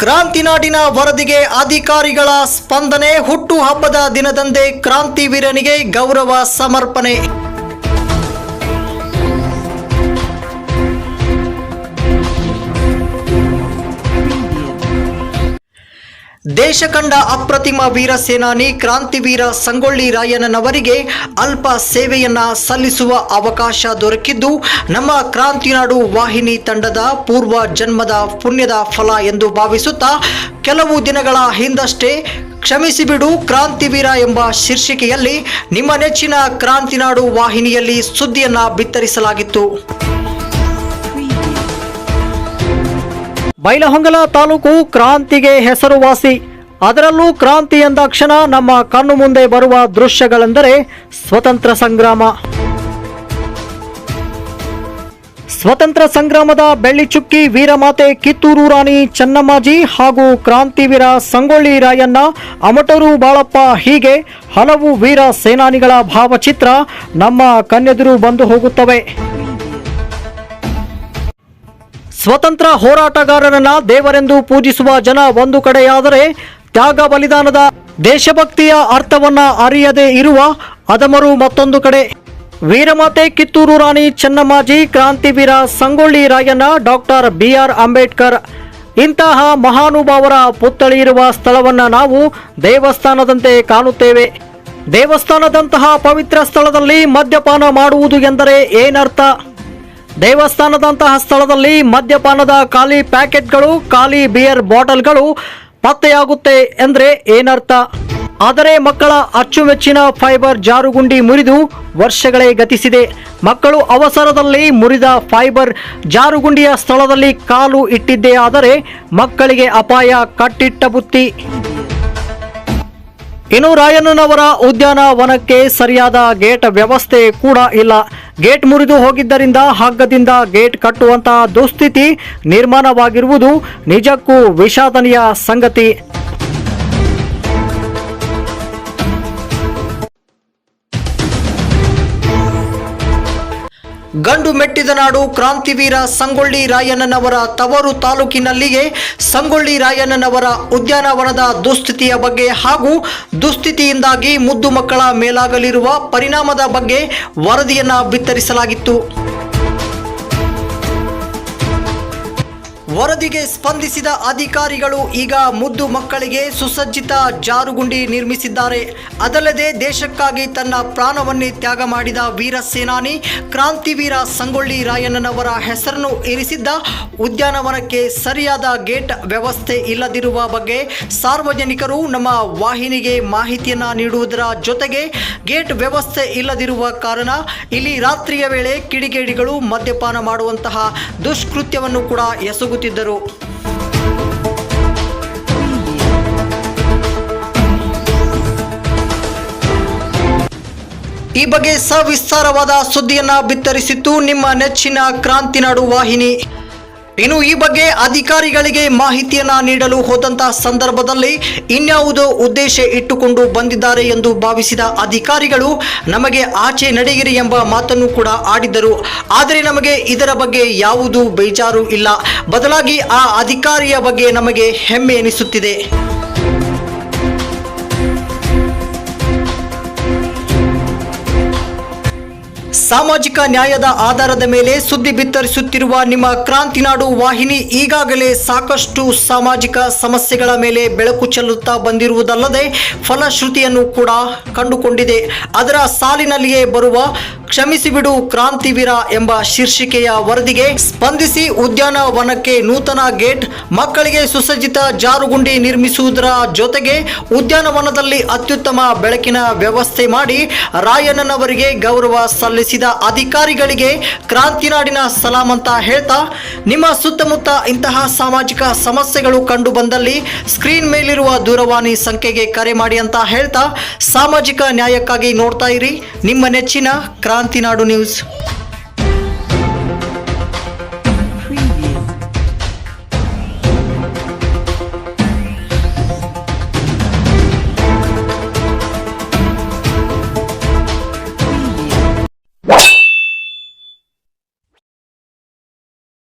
ಕ್ರಾಂತಿನಾಡಿನ ವರದಿಗೆ ಅಧಿಕಾರಿಗಳ ಸ್ಪಂದನೆ ಹುಟ್ಟುಹಬ್ಬದ ದಿನದಂದೇ ಕ್ರಾಂತಿವೀರನಿಗೆ ಗೌರವ ಸಮರ್ಪಣೆ. ದೇಶ ಕಂಡ ಅಪ್ರತಿಮ ವೀರ ಸೇನಾನಿ ಕ್ರಾಂತಿವೀರ ಸಂಗೊಳ್ಳಿ ರಾಯಣ್ಣನವರಿಗೆ ಅಲ್ಪ ಸೇವೆಯನ್ನ ಸಲ್ಲಿಸುವ ಅವಕಾಶ ದೊರಕಿದ್ದು, ನಮ್ಮ ಕ್ರಾಂತಿನಾಡು ವಾಹಿನಿ ತಂಡದ ಪೂರ್ವ ಜನ್ಮದ ಪುಣ್ಯದ ಫಲ ಎಂದು ಭಾವಿಸುತ್ತಾ, ಕೆಲವು ದಿನಗಳ ಹಿಂದಷ್ಟೇ ಕ್ಷಮಿಸಿಬಿಡು ಕ್ರಾಂತಿವೀರ ಎಂಬ ಶೀರ್ಷಿಕೆಯಲ್ಲಿ ನಿಮ್ಮ ನೆಚ್ಚಿನ ಕ್ರಾಂತಿನಾಡು ವಾಹಿನಿಯಲ್ಲಿ ಸುದ್ದಿಯನ್ನ ಬಿತ್ತರಿಸಲಾಗಿತ್ತು. ಬೈಲಹೊಂಗಲ ತಾಲೂಕು ಕ್ರಾಂತಿಗೆ ಹೆಸರುವಾಸಿ. ಅದರಲ್ಲೂ ಕ್ರಾಂತಿ ಎಂದಾಕ್ಷಣ ನಮ್ಮ ಕಣ್ಣು ಮುಂದೆ ಬರುವ ದೃಶ್ಯಗಳೆಂದರೆ ಸ್ವತಂತ್ರ ಸಂಗ್ರಾಮ. ಸ್ವತಂತ್ರ ಸಂಗ್ರಾಮದ ಬೆಳ್ಳಿಚುಕ್ಕಿ ವೀರಮಾತೆ ಕಿತ್ತೂರು ರಾಣಿ ಚೆನ್ನಮ್ಮಾಜಿ ಹಾಗೂ ಕ್ರಾಂತಿವೀರ ಸಂಗೊಳ್ಳಿ ರಾಯಣ್ಣ, ಅಮಟರು ಬಾಳಪ್ಪ ಹೀಗೆ ಹಲವು ವೀರ ಸೇನಾನಿಗಳ ಭಾವಚಿತ್ರ ನಮ್ಮ ಕಣ್ಣೆದುರು ಬಂದು ಹೋಗುತ್ತವೆ. ಸ್ವತಂತ್ರ ಹೋರಾಟಗಾರರನ್ನ ದೇವರೆಂದು ಪೂಜಿಸುವ ಜನ ಒಂದು ಕಡೆಯಾದರೆ ತ್ಯಾಗ ಬಲಿದಾನದ ದೇಶಭಕ್ತಿಯ ಅರ್ಥವನ್ನ ಅರಿಯದೆ ಇರುವ ಅದಮರು ಮತ್ತೊಂದು ಕಡೆ. ವೀರಮಾತೆ ಕಿತ್ತೂರು ರಾಣಿ ಚೆನ್ನಮ್ಮಾಜಿ, ಕ್ರಾಂತಿವೀರ Sangolli Rayanna, doctor B R Ambedkar ಇಂತಹ ಮಹಾನುಭಾವರ ಪುತ್ಥಳಿ ಇರುವ ಸ್ಥಳವನ್ನ ನಾವು ದೇವಸ್ಥಾನದಂತೆ ಕಾಣುತ್ತೇವೆ. ದೇವಸ್ಥಾನದಂತಹ ಪವಿತ್ರ ಸ್ಥಳದಲ್ಲಿ ಮದ್ಯಪಾನ ಮಾಡುವುದು ಎಂದರೆ ಏನರ್ಥ? ದೇವಸ್ಥಾನದಂತಹ ಸ್ಥಳದಲ್ಲಿ ಮದ್ಯಪಾನದ ಖಾಲಿ ಪ್ಯಾಕೆಟ್ಗಳು, ಖಾಲಿ ಬಿಯರ್ ಬಾಟಲ್ಗಳು ಪತ್ತೆಯಾಗುತ್ತೆ ಎಂದರೆ ಏನರ್ಥ? ಆದರೆ ಮಕ್ಕಳ ಅಚ್ಚುಮೆಚ್ಚಿನ ಫೈಬರ್ ಜಾರುಗುಂಡಿ ಮುರಿದು ವರ್ಷಗಳೇ ಗತಿಸಿದೆ. ಮಕ್ಕಳು ಅವಸರದಲ್ಲಿ ಮುರಿದ ಫೈಬರ್ ಜಾರುಗುಂಡಿಯ ಸ್ಥಳದಲ್ಲಿ ಕಾಲು ಇಟ್ಟಿದ್ದೇ ಆದರೆ ಮಕ್ಕಳಿಗೆ ಅಪಾಯ ಕಟ್ಟಿಟ್ಟ ಬುತ್ತಿ. ಇನ್ನು ರಾಯಣ್ಣನವರ ಉದ್ಯಾನವನಕ್ಕೆ ಸರಿಯಾದ ಗೇಟ್ ವ್ಯವಸ್ಥೆ ಕೂಡ ಇಲ್ಲ. ಗೇಟ್ ಮುರಿದು ಹೋಗಿದ್ದರಿಂದ ಹಗ್ಗದಿಂದ ಗೇಟ್ ಕಟ್ಟುವಂತಹ ದುಸ್ಥಿತಿ ನಿರ್ಮಾಣವಾಗಿರುವುದು ನಿಜಕ್ಕೂ ವಿಷಾದನೀಯ ಸಂಗತಿ. ಗಂಡು ಮೆಟ್ಟಿದ ನಾಡು ಕ್ರಾಂತಿವೀರ ಸಂಗೊಳ್ಳಿ ರಾಯಣ್ಣನವರ ತವರು ತಾಲೂಕಿನಲ್ಲಿಯೇ ಸಂಗೊಳ್ಳಿ ರಾಯಣ್ಣನವರ ಉದ್ಯಾನವನದ ದುಸ್ಥಿತಿಯ ಬಗ್ಗೆ ಹಾಗೂ ದುಸ್ಥಿತಿಯಿಂದಾಗಿ ಮುದ್ದು ಮಕ್ಕಳ ಮೇಲಾಗಲಿರುವ ಪರಿಣಾಮದ ಬಗ್ಗೆ ವರದಿಯನ್ನು ಬಿತ್ತರಿಸಲಾಗಿತ್ತು. ವರದಿಗೆ ಸ್ಪಂದಿಸಿದ ಅಧಿಕಾರಿಗಳು ಈಗ ಮುದ್ದು ಮಕ್ಕಳಿಗೆ ಸುಸಜ್ಜಿತ ಜಾರುಗುಂಡಿ ನಿರ್ಮಿಸಿದ್ದಾರೆ. ಅದಲ್ಲದೆ ದೇಶಕ್ಕಾಗಿ ತನ್ನ ಪ್ರಾಣವನ್ನೇ ತ್ಯಾಗ ಮಾಡಿದ ವೀರ ಸೇನಾನಿ ಕ್ರಾಂತಿವೀರ ಸಂಗೊಳ್ಳಿ ರಾಯಣ್ಣನವರ ಹೆಸರನ್ನು ಇರಿಸಿದ್ದ ಉದ್ಯಾನವನಕ್ಕೆ ಸರಿಯಾದ ಗೇಟ್ ವ್ಯವಸ್ಥೆ ಇಲ್ಲದಿರುವ ಬಗ್ಗೆ ಸಾರ್ವಜನಿಕರು ನಮ್ಮ ವಾಹಿನಿಗೆ ಮಾಹಿತಿಯನ್ನು ನೀಡುವುದರ ಜೊತೆಗೆ ಗೇಟ್ ವ್ಯವಸ್ಥೆ ಇಲ್ಲದಿರುವ ಕಾರಣ ಇಲ್ಲಿ ರಾತ್ರಿಯ ವೇಳೆ ಕಿಡಿಗೇಡಿಗಳು ಮದ್ಯಪಾನ ಮಾಡುವಂತಹ ದುಷ್ಕೃತ್ಯವನ್ನು ಕೂಡ ಎಸಗುತ್ತಿದ್ದರು ಈ ಬಗ್ಗೆ ಸವಿಸ್ತಾರವಾದ ಸುದ್ದಿಯನ್ನ ಬಿತ್ತರಿಸಿತ್ತು ನಿಮ್ಮ ನೆಚ್ಚಿನ ಕ್ರಾಂತಿನಾಡು ವಾಹಿನಿ. ಇನ್ನು ಈ ಬಗ್ಗೆ ಅಧಿಕಾರಿಗಳಿಗೆ ಮಾಹಿತಿಯನ್ನ ನೀಡಲು ಹೋದಂತಹ ಸಂದರ್ಭದಲ್ಲಿ ಇನ್ಯಾವುದೋ ಉದ್ದೇಶ ಇಟ್ಟುಕೊಂಡು ಬಂದಿದ್ದಾರೆ ಎಂದು ಭಾವಿಸಿದ ಅಧಿಕಾರಿಗಳು ನಮಗೆ ಆಚೆ ನಡೆಯಿರಿ ಎಂಬ ಮಾತನ್ನು ಕೂಡ ಆಡಿದ್ದರು. ಆದರೆ ನಮಗೆ ಇದರ ಬಗ್ಗೆ ಯಾವುದೂ ಬೇಜಾರು ಇಲ್ಲ. ಬದಲಾಗಿ ಆ ಅಧಿಕಾರಿಯ ಬಗ್ಗೆ ನಮಗೆ ಹೆಮ್ಮೆ ಎನಿಸುತ್ತಿದೆ. ಸಾಮಾಜಿಕ ನ್ಯಾಯದ ಆಧಾರದ ಮೇಲೆ ಸುದ್ದಿ ಬಿತ್ತರಿಸುತ್ತಿರುವ ನಿಮ್ಮ ಕ್ರಾಂತಿನಾಡು ವಾಹಿನಿ ಈಗಾಗಲೇ ಸಾಕಷ್ಟು ಸಾಮಾಜಿಕ ಸಮಸ್ಯೆಗಳ ಮೇಲೆ ಬೆಳಕು ಚೆಲ್ಲುತ್ತಾ ಬಂದಿರುವುದಲ್ಲದೆ ಫಲಶ್ರುತಿಯನ್ನು ಕೂಡ ಕಂಡುಕೊಂಡಿದೆ. ಅದರ ಸಾಲಿನಲ್ಲಿಯೇ ಬರುವ ಕ್ಷಮಿಸಿಬಿಡು ಕ್ರಾಂತಿವೀರ ಎಂಬ ಶೀರ್ಷಿಕೆಯ ವರದಿಗೆ ಸ್ಪಂದಿಸಿ ಉದ್ಯಾನವನಕ್ಕೆ ನೂತನ ಗೇಟ್, ಮಕ್ಕಳಿಗೆ ಸುಸಜ್ಜಿತ ಜಾರುಗುಂಡಿ ನಿರ್ಮಿಸುವುದರ ಜೊತೆಗೆ ಉದ್ಯಾನವನದಲ್ಲಿ ಅತ್ಯುತ್ತಮ ಬೆಳಕಿನ ವ್ಯವಸ್ಥೆ ಮಾಡಿ ರಾಯಣ್ಣನವರಿಗೆ ಗೌರವ ಸಲ್ಲಿಸಿದ ಅಧಿಕಾರಿಗಳಿಗೆ ಕ್ರಾಂತಿನಾಡಿನ ಸಲಾಂ ಅಂತ ಹೇಳ್ತಾ, ನಿಮ್ಮ ಸುತ್ತಮುತ್ತ ಇಂತಹ ಸಾಮಾಜಿಕ ಸಮಸ್ಯೆಗಳು ಕಂಡು ಬಂದಲ್ಲಿ ಸ್ಕ್ರೀನ್ ಮೇಲಿರುವ ದೂರವಾಣಿ ಸಂಖ್ಯೆಗೆ ಕರೆ ಮಾಡಿ ಅಂತ ಹೇಳ್ತಾ, ಸಾಮಾಜಿಕ ನ್ಯಾಯಕ್ಕಾಗಿ ನೋಡ್ತಾ ಇರಿ. ನಿಮ್ಮ ನೆಚ್ಚಿನ ಕ್ರಾಂತಿನಾಡು ನ್ಯೂಸ್.